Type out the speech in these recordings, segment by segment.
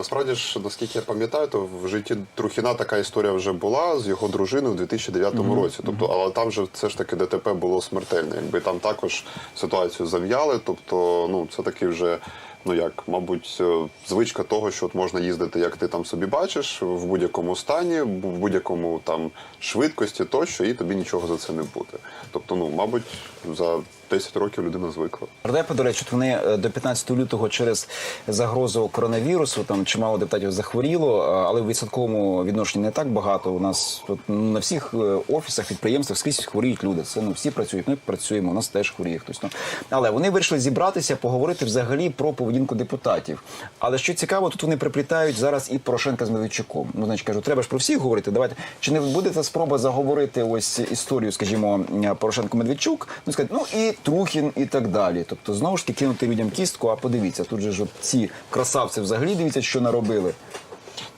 Насправді ж, наскільки я пам'ятаю, то в житті Трухіна така історія вже була з його дружиною у 2009 році. Тобто, але там же все ж таки ДТП було смертельне. Якби там також ситуацію зам'яли. Тобто, ну це таки вже. Ну як, мабуть, е, звичка того, що от можна їздити, як ти там собі бачиш, в будь-якому стані, в будь-якому там швидкості тощо, і тобі нічого за це не буде. Тобто, ну мабуть, за 10 років людина звикла. Нардепи, до речі, вони е, до 15 лютого через загрозу коронавірусу там чимало депутатів захворіло, але в відсотковому відношенні не так багато. У нас тут на всіх е, офісах, підприємствах скрізь хворіють люди. Це ну всі працюють. Ми працюємо. У нас теж хворіє хтось. Ну але вони вирішили зібратися, поговорити взагалі про поведінку депутатів. Але що цікаво, тут вони приплітають зараз і Порошенка з Медведчуком. Ну, значить, кажу, треба ж про всіх говорити. Давайте чи не буде ця спроба заговорити ось історію, скажімо, Порошенко Медведчук? Ну сказати, ну і Трухін, і так далі. Тобто, знову ж таки кинути людям кістку. А подивіться, тут же ж ці красавці взагалі дивіться, що наробили.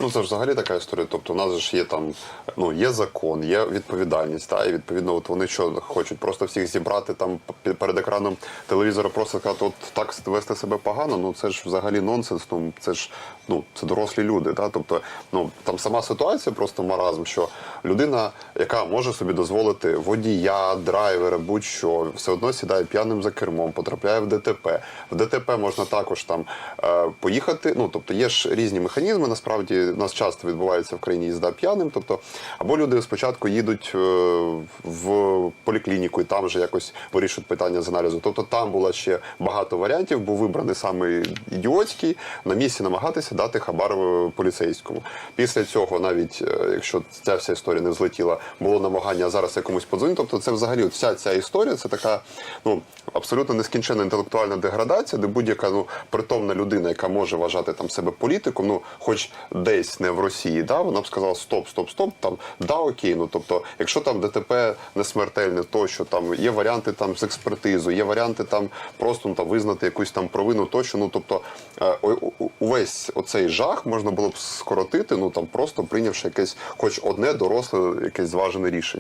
Ну це ж взагалі така історія. Тобто, у нас ж є там, ну є закон, є відповідальність. Та і відповідно, от вони що хочуть просто всіх зібрати там перед екраном телевізора, просто сказати, от так вести себе погано. Ну це ж взагалі нонсенс. Ну це ж ну це дорослі люди. Та тобто, ну там сама ситуація просто маразм, що людина, яка може собі дозволити водія, драйвера, будь-що, все одно сідає п'яним за кермом, потрапляє в ДТП. В ДТП можна також там е, поїхати. Ну тобто є ж різні механізми. Насправді у нас часто відбувається в країні їзда п'яним. Тобто, або люди спочатку їдуть е, в поліклініку і там вже якось вирішують питання з аналізу. Тобто там було ще багато варіантів, був вибраний саме ідіотський на місці намагатися дати хабар е, поліцейському. Після цього, навіть е, якщо ця вся історія не взлетіла, було намагання зараз якомусь подзвонити. Тобто, це взагалі вся ця історія це така ну абсолютно нескінченна інтелектуальна деградація, де будь-яка ну притомна людина, яка може вважати там себе політиком, ну хоч десь не в Росії, да, вона б сказала стоп, стоп, стоп. Там да, окей. Ну тобто, якщо там ДТП не смертельне, то що там є варіанти там з експертизою, є варіанти там просто ну, там визнати якусь там провину, тощо. Ну тобто е, увесь оцей жах можна було б скоротити, ну там просто прийнявши якесь, хоч одне доросле, якесь зважене рішення.